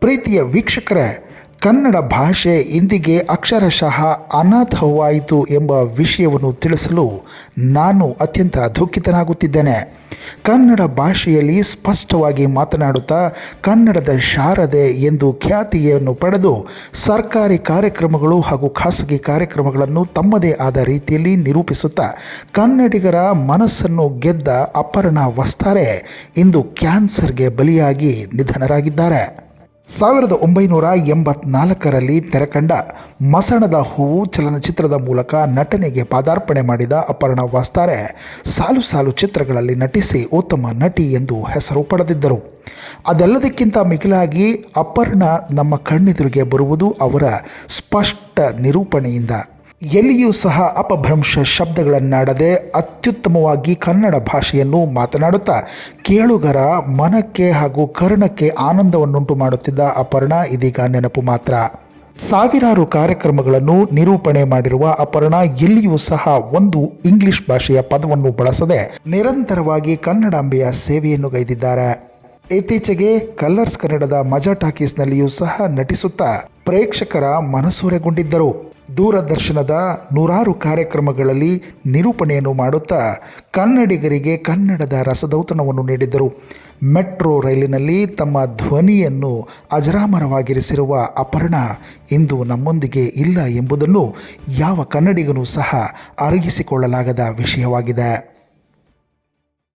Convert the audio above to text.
ಪ್ರೀತಿಯ ವೀಕ್ಷಕರೇ, ಕನ್ನಡ ಭಾಷೆ ಇಂದಿಗೆ ಅಕ್ಷರಶಃ ಅನಾಥವಾಯಿತು ಎಂಬ ವಿಷಯವನ್ನು ತಿಳಿಸಲು ನಾನು ಅತ್ಯಂತ ದುಃಖಿತನಾಗುತ್ತಿದ್ದೇನೆ. ಕನ್ನಡ ಭಾಷೆಯಲ್ಲಿ ಸ್ಪಷ್ಟವಾಗಿ ಮಾತನಾಡುತ್ತಾ ಕನ್ನಡದ ಶಾರದೆ ಎಂದು ಖ್ಯಾತಿಯನ್ನು ಪಡೆದು ಸರ್ಕಾರಿ ಕಾರ್ಯಕ್ರಮಗಳು ಹಾಗೂ ಖಾಸಗಿ ಕಾರ್ಯಕ್ರಮಗಳನ್ನು ತಮ್ಮದೇ ಆದ ರೀತಿಯಲ್ಲಿ ನಿರೂಪಿಸುತ್ತಾ ಕನ್ನಡಿಗರ ಮನಸ್ಸನ್ನು ಗೆದ್ದ ಅಪರ್ಣ ವಸ್ತಾರೆ ಇಂದು ಕ್ಯಾನ್ಸರ್ಗೆ ಬಲಿಯಾಗಿ ನಿಧನರಾಗಿದ್ದಾರೆ. ಸಾವಿರದ ಒಂಬೈನೂರ ಎಂಬತ್ನಾಲ್ಕರಲ್ಲಿ ತೆರೆಕಂಡ ಮಸಣದ ಹೂವು ಚಲನಚಿತ್ರದ ಮೂಲಕ ನಟನೆಗೆ ಪಾದಾರ್ಪಣೆ ಮಾಡಿದ ಅಪರ್ಣ ವಾಸ್ತಾರೆ ಸಾಲು ಸಾಲು ಚಿತ್ರಗಳಲ್ಲಿ ನಟಿಸಿ ಉತ್ತಮ ನಟಿ ಎಂದು ಹೆಸರು ಪಡೆದಿದ್ದರು. ಅದೆಲ್ಲದಕ್ಕಿಂತ ಮಿಗಿಲಾಗಿ ಅಪರ್ಣ ನಮ್ಮ ಕಣ್ಣೆದುರಿಗೆ ಬರುವುದು ಅವರ ಸ್ಪಷ್ಟ ನಿರೂಪಣೆಯಿಂದ. ಎಲ್ಲಿಯೂ ಸಹ ಅಪಭ್ರಂಶ ಶಬ್ದಗಳನ್ನಾಡದೆ ಅತ್ಯುತ್ತಮವಾಗಿ ಕನ್ನಡ ಭಾಷೆಯನ್ನು ಮಾತನಾಡುತ್ತಾ ಕೇಳುಗರ ಮನಕ್ಕೆ ಹಾಗೂ ಕರ್ಣಕ್ಕೆ ಆನಂದವನ್ನುಂಟು ಮಾಡುತ್ತಿದ್ದ ಅಪರ್ಣ ಇದೀಗ ನೆನಪು ಮಾತ್ರ. ಸಾವಿರಾರು ಕಾರ್ಯಕ್ರಮಗಳನ್ನು ನಿರೂಪಣೆ ಮಾಡಿರುವ ಅಪರ್ಣ ಎಲ್ಲಿಯೂ ಸಹ ಒಂದು ಇಂಗ್ಲಿಷ್ ಭಾಷೆಯ ಪದವನ್ನು ಬಳಸದೆ ನಿರಂತರವಾಗಿ ಕನ್ನಡಾಂಬೆಯ ಸೇವೆಯನ್ನು ಗೈದಿದ್ದಾರೆ. ಇತ್ತೀಚೆಗೆ ಕಲ್ಲರ್ಸ್ ಕನ್ನಡದ ಮಜಾ ಟಾಕೀಸ್ನಲ್ಲಿಯೂ ಸಹ ನಟಿಸುತ್ತಾ ಪ್ರೇಕ್ಷಕರ ಮನಸೂರೆಗೊಂಡಿದ್ದರು. ದೂರದರ್ಶನದ ನೂರಾರು ಕಾರ್ಯಕ್ರಮಗಳಲ್ಲಿ ನಿರೂಪಣೆಯನ್ನು ಮಾಡುತ್ತಾ ಕನ್ನಡಿಗರಿಗೆ ಕನ್ನಡದ ರಸದೌತಣವನ್ನು ನೀಡಿದ್ದರು. ಮೆಟ್ರೋ ರೈಲಿನಲ್ಲಿ ತಮ್ಮ ಧ್ವನಿಯನ್ನು ಅಜರಾಮರವಾಗಿರಿಸಿರುವ ಅಪರ್ಣ ಇಂದು ನಮ್ಮೊಂದಿಗೆ ಇಲ್ಲ ಎಂಬುದನ್ನು ಯಾವ ಕನ್ನಡಿಗನೂ ಸಹ ಅರಗಿಸಿಕೊಳ್ಳಲಾಗದ ವಿಷಯವಾಗಿದೆ.